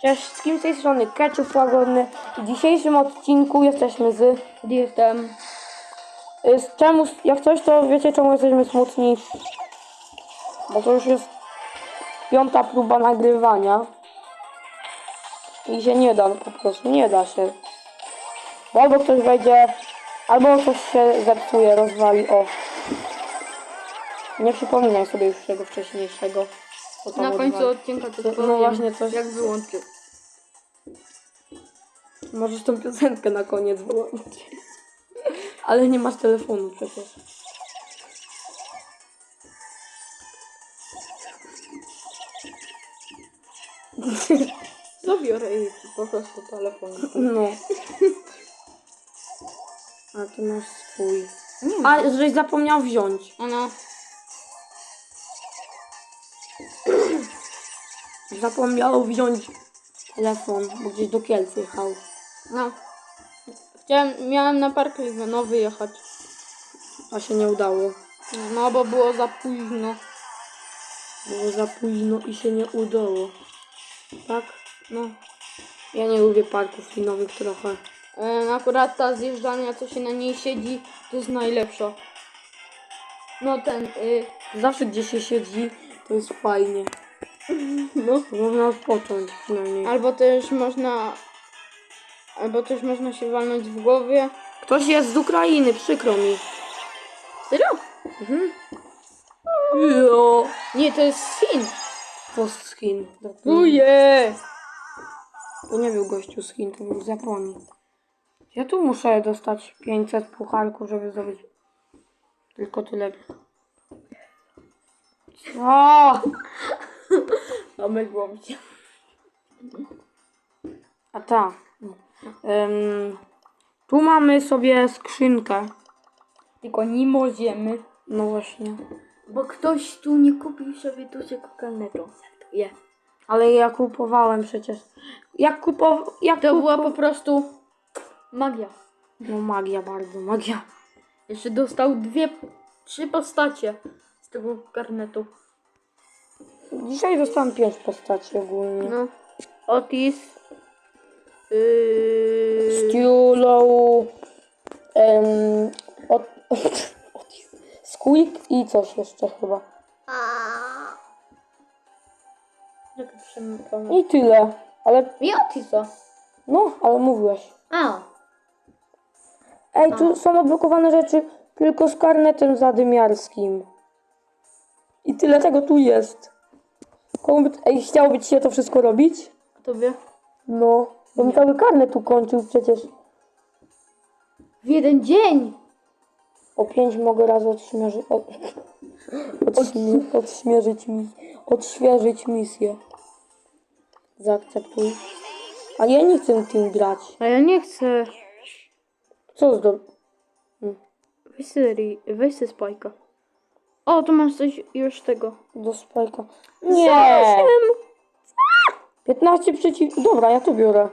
Cześć wszystkim z tej strony Ketchup Łagodny w dzisiejszym odcinku jesteśmy z... Jestem? y, z czemu, jak coś to wiecie czemu jesteśmy smutni? Bo to już jest piąta próba nagrywania i się nie da po prostu, nie da się. Bo albo ktoś wejdzie, albo coś się zepsuje, rozwali, o. Nie przypominaj sobie już tego wcześniejszego. Na końcu odcinka to No powiem, właśnie coś- jak wyłączył. Możesz tą piosenkę na koniec wyłączyć. Ale nie masz telefonu przecież. Zabiorę jej po prostu telefon. No. A ty masz swój. A, żeś zapomniał wziąć. Ono. Zapomniał wziąć telefon, bo gdzieś do Kielc jechał. No. Chciałem, miałem na park nowy jechać. A się nie udało. No, bo było za późno. Było za późno i się nie udało. Tak? No. Ja nie lubię parków linowych trochę. E, akurat ta zjeżdżalnia, co się na niej siedzi, to jest najlepsza. No ten, y, Zawsze gdzie się siedzi, to jest fajnie. No. Można odpocząć przynajmniej. Albo też można, albo też można się walnąć w głowie. Ktoś jest z Ukrainy, przykro mi. Serio? Mhm. Jo. Nie, to jest z Chin. Post z Chin. Uje! To nie był gościu z Chin, to był z Japonii. Ja tu muszę dostać 500 pucharków, żeby zrobić tylko tyle. O! Omyliło mi się. A ta. Ym, tu mamy sobie skrzynkę. Tylko nie możemy. No właśnie. Bo ktoś tu nie kupił sobie dużego karnetu. Je. Ale ja kupowałem przecież. Jak kupow... Jak To kupo... była po prostu magia. No magia bardzo, magia. Jeszcze dostał dwie, trzy postacie z tego karnetu. Dzisiaj dostałem pięć postaci ogólnie. No. Otis. Yy, Stu, Low, od, Otis, Squeak i coś jeszcze chyba. przemyślałem? I tyle. Ale, I Otisa. no, ale mówiłeś. A. Ej, tu są odblokowane rzeczy tylko z karnetem zadymiarskim. I tyle tego tu jest. Komu by, ej, chciałoby ci się to wszystko robić? Tobie? No, bo mi cały karnet tu kończył przecież. W jeden dzień. O pięć mogę raz odśmierzyć. Od, odśmie, odśmierzyć mi, odświeżyć misję. Zaakceptuj. A ja nie chcę tym grać. A ja nie chcę. Co zdo... Weź sobie, weź sobie spajka. O, tu masz coś już tego. do spajka? Nie! 15 przeciw... Dobra, ja to biorę.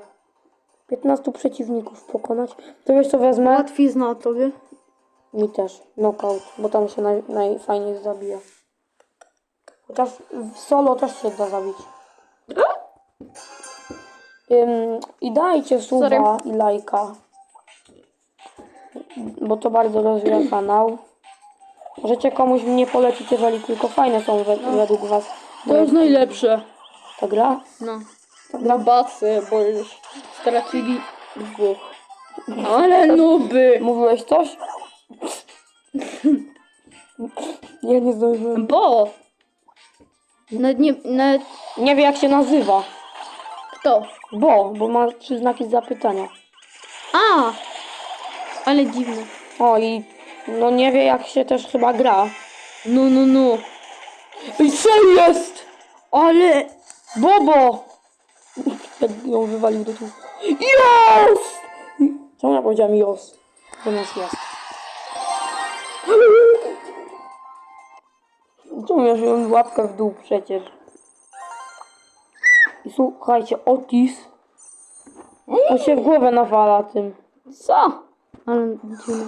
15 przeciwników pokonać. To wiesz co wezmę? Łatwizna o tobie. Mi też. Knockout, bo tam się naj, najfajniej zabija. Chociaż w solo też się da zabić. Ym, I dajcie suba Sorry. i lajka. Bo to bardzo rozwija kanał. Możecie komuś mnie polecić, jeżeli tylko fajne są we, według was. To jest najlepsze. Ta gra? No. Na basy, bo już stracili dwóch. Ale nuby! Mówiłeś coś? Ja nie zdążyłem. Bo! Nawet nie, nawet Nie wie jak się nazywa. kto? Bo, bo ma trzy znaki zapytania. A! Ale dziwne. O i no nie wie jak się też chyba gra. No, no, no. I co jest? Ale Bobo! Ją wywalił do tu. Jest! Czemu ja powiedziałem jos? Zamiast jest. Czemu ja wziąłem łapkę w dół przecież? I słuchajcie, Otis. On się w głowę nawala tym. Co? Ale dziwne.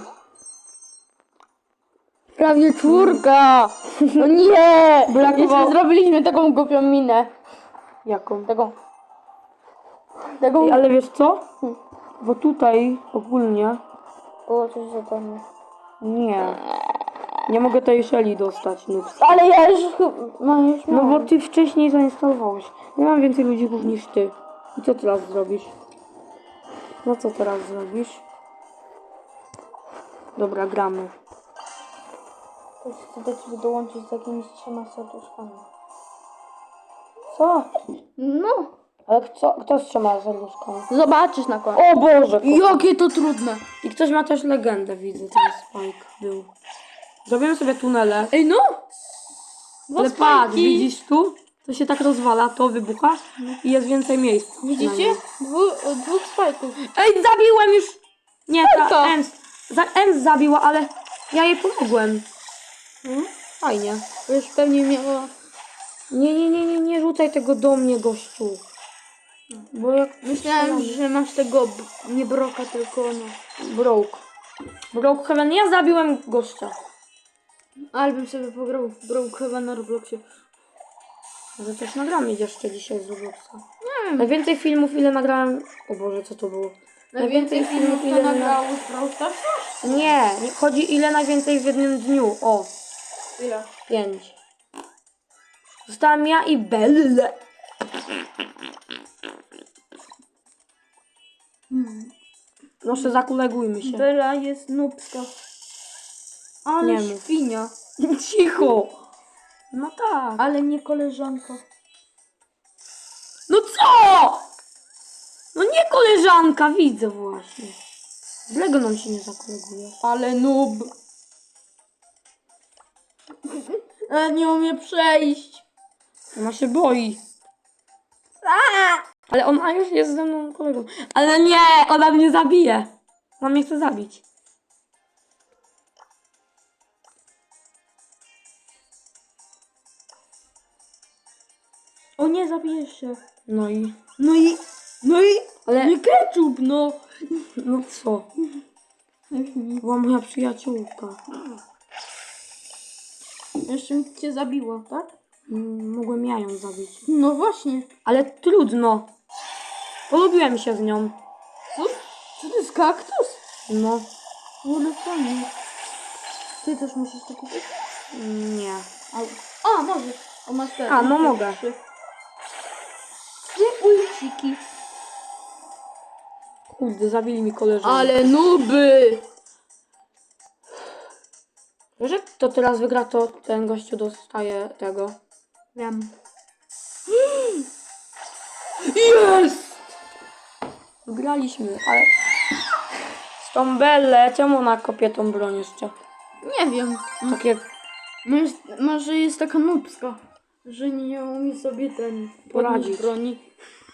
Prawie czwórka! No nie! Jeszcze zrobiliśmy taką głupią minę. Jaką? Taką. Tego Ej, ale wiesz co? Bo tutaj ogólnie było coś zadane. nie. Nie mogę tej Shelly dostać, no. Ale ja już chyba... No już No bo ty wcześniej zainstalowałeś. Nie mam więcej ludzików niż ty. I co teraz zrobisz? No co teraz zrobisz? Dobra, gramy. To chcę do ciebie dołączyć z jakimiś trzema serduszkami. Co? No. Ale kto, kto z trzema serduszkami? Zobaczysz na koniec. O Boże! ko- Jakie to trudne. I ktoś ma też legendę, widzę, ten Spike był. Zrobimy sobie tunele. Ej no! Ale patrz, widzisz tu? To się tak rozwala, to wybucha i jest więcej miejsca. Widzicie? Dwu, dwóch spajków. Ej, zabiłem już! Nie, to? ta Ems. Za, Ems zabiła, ale ja jej pomogłem. Hmm? Fajnie. Już pewnie miała... Nie, nie, nie, nie, nie rzucaj tego do mnie, gościu. Bo jak Myślałem, że masz tego nie broka, tylko no. Broke. Broke Heaven, ja zabiłem gościa. Ale bym sobie pograł w Broke chyba na Robloxie. Może coś nagramy jeszcze dzisiaj z Robloxa. Nie wiem. Najwięcej filmów, ile nagrałem... O Boże, co to było? Najwięcej filmów to ile na- nagrało z nie chodzi ile najwięcej w jednym dniu. O, Ile? pięć. Zostałam ja i Belle. Proszę, zakulegujmy się. Bela jest nubska. Ale Nie mów. świnia. Cicho. No tak. Ale nie koleżanka. No co? No nie koleżanka, widzę właśnie. Dlaczego nam się nie zakoleguje? Ale nub. Ale nie umie przejść. Ona się boi. Ale ona już jest ze mną kolegą. Ale nie, ona mnie zabije. Ona mnie chce zabić. O nie, zabijesz się. No i... No i... No i... Ale... Nie ketchup, no. No co? Była moja przyjaciółka. Jeszcze mi cię zabiła, tak? Mm, Mogłem ja ją zabić. No właśnie. Ale trudno. Polubiłem się z nią. Co? Co to jest kaktus? No. Ale fajnie. Ty też musisz to kupić? Nie. A, a może. O, masz te. A, no mogę. Trzy ulciki. Kurde, zabili mi koleżankę. Ale nuby! Wiesz, jak to teraz wygra, to ten gościu dostaje tego. Wiem. Jest! Wygraliśmy, ale... Z tą Bellę, czemu ona kopie tą broń jeszcze? Nie wiem. Takie... Może, może jest taka nubska, że nie umie sobie ten Poradzić. broni.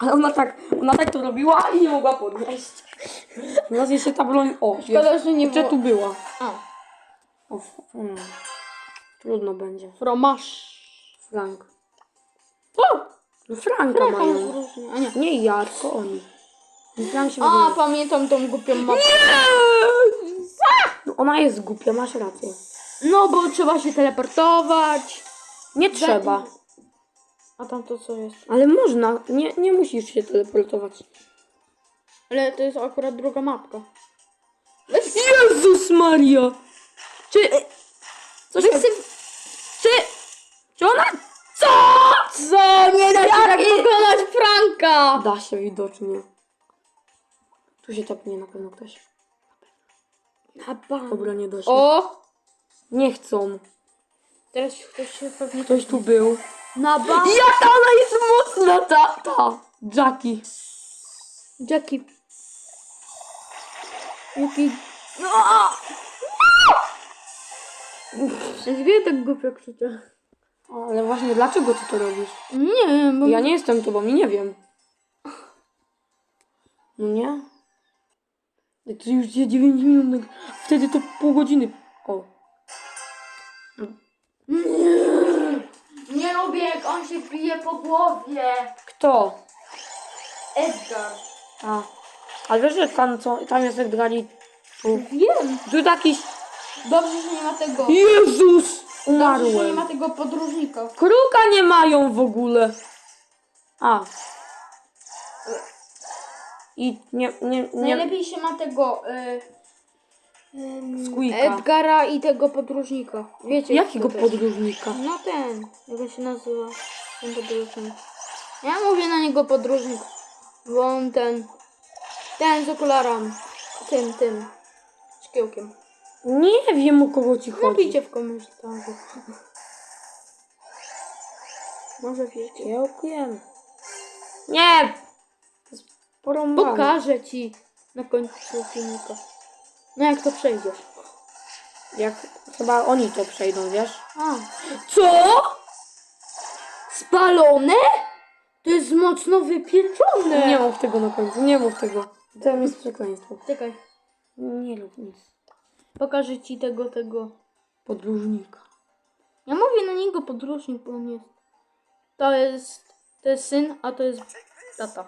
Ale ona tak, ona tak to robiła i nie mogła podnieść. Teraz jeszcze ta broń... O, Szkoda, że nie Jeszcze było- tu była. A, O, f- mm. Trudno będzie. fromaż. Frank. O! No Franka Franka mają. A nie. Nie ja, tylko oni. I Frank się A, pamiętam tą głupią mapę. No, ona jest głupia, masz rację. No, bo trzeba się teleportować. Nie trzeba. A tam to co jest? Ale można. Nie, nie musisz się teleportować. Ale to jest akurat druga mapka. Jezus Maria! Czy... Co się... Czy... Czy ona... Co? Co? Nie da się tak pokonać Franka! Da się widocznie. Tu się topnie na pewno ktoś. Na bank. Dobra, nie da się. O! Nie chcą. Teraz ktoś się pewnie... Ktoś tu był. Na bank. Jaka ona jest mocna, ta, ta. Jackie. Jackie. Jaki... No! Dlaczego tak głupio krzyczę? Ale właśnie, dlaczego ty to robisz? Nie wiem, bo... Ja nie jestem tobą i nie wiem. No nie? To już jest 9 minut. Wtedy to pół godziny. O. Nie lubię, jak on się bije po głowie. Kto? Edgar. A. Ale wiesz, że tam, co, tam jest Edgari. Tu. Wiem. Tu jakiś... Dobrze, że nie ma tego... Jezus! Dobrze, że nie Umarłem. ma tego podróżnika. Kruka nie mają w ogóle. A. I nie, nie, nie. Najlepiej się ma tego... Y, ym, Squeaka. Edgara i tego podróżnika. Wiecie Jakiego kto to jest? podróżnika? No ten, jak on się nazywa? Ten podróżnik. Ja mówię na niego podróżnik, bo on ten, ten z okularami, tym, tym, szkiełkiem. Nie wiem o kogo ci chodzi. Napiszcie w komentarzu. Może wiecie. Nie! To jest porąbane. Pokażę ci na końcu filmika. No jak to przejdziesz. Jak chyba oni to przejdą, wiesz? A. Co? Spalone? To jest mocno wypieczone. Nie mów tego na końcu, nie mów tego. To jest przekleństwo. Czekaj, Nie lub nic. Pokażę ci tego, tego. Podróżnika. Ja mówię na niego podróżnik, bo on jest. To jest. To jest syn, a to jest tata.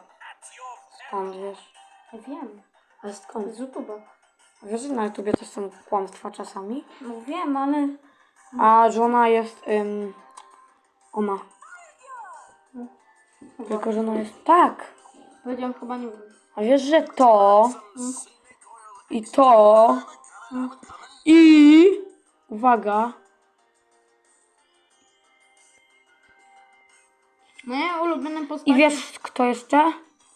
Skąd wiesz? Ja wiem. Ale skąd? Z YouTube'a. A Wiesz, że na YouTubie też są kłamstwa czasami? No wiem, ale. A żona jest... Ym, ona. Tylko żona jest... Tak! Powiedziałam chyba nie wiem. A wiesz, że to... I to... I... Uwaga. Moje ulubione postacie. I wiesz, kto jeszcze?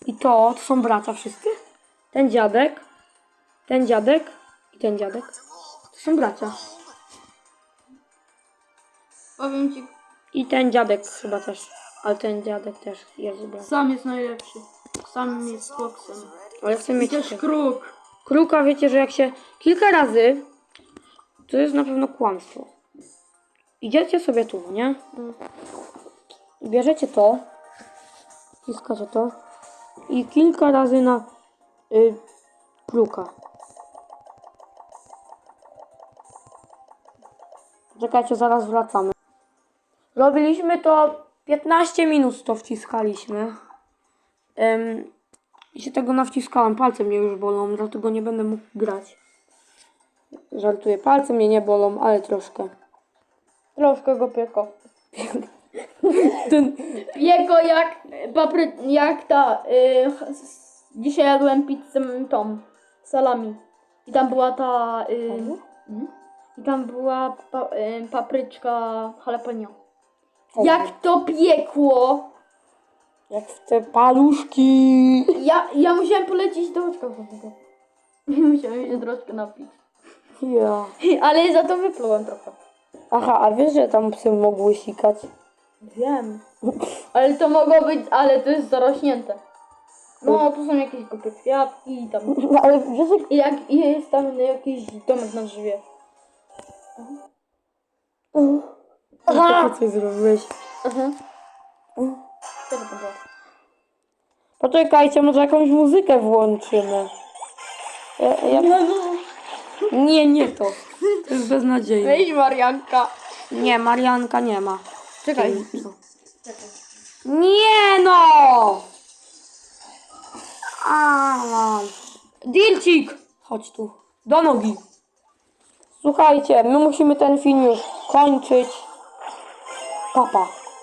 I to, to są bracia wszyscy. Ten dziadek, ten dziadek i ten dziadek. To są bracia. Powiem ci, I ten dziadek chyba też. Ale ten dziadek też jest brat. sam jest najlepszy. Sam jest koksem. Ale chcę I mieć też też kruk. Kruka, wiecie, że jak się kilka razy, to jest na pewno kłamstwo. Idziecie sobie tu, nie? I bierzecie to, wciskacie to i kilka razy na y, kruka. Czekajcie, zaraz wracamy. Robiliśmy to 15 minut to wciskaliśmy. I się tego nawciskałam, palce mnie już bolą, dlatego nie będę mógł grać. Żartuję, palce mnie nie bolą, ale troszkę. Troszkę go pieko. Ten, Jego jak papry, jak ta. Y, dzisiaj jadłem pizzę tą salami. I tam była ta. Y, mm, I tam była pa, y, papryczka jalapeno. Jak to piekło! Jak w te paluszki. Ja, ja musiałem polecieć do oczka wodnego. Musiałem się troszkę napić. Ja. Ale za to wyplułem trochę. Aha, a wiesz, że tam psy mogły sikać? Wiem. Ale to mogło być, ale to jest zarośnięte. No, tu są jakieś głupie kwiatki i tam. No, ale wiesz, jak... I jak i jest tam jakiś domek na drzewie. Aha. coś zrobiłeś. Aha. To było? Poczekajcie, może jakąś muzykę włączymy. Ja, ja... No, no. Nie, nie to. To jest beznadziejne. Weź Marianka. Nie, Marianka nie ma. Czekaj. Co? Nie no! A, Dilcik! Chodź tu. Do nogi. Słuchajcie, my musimy ten film już kończyć. Papa.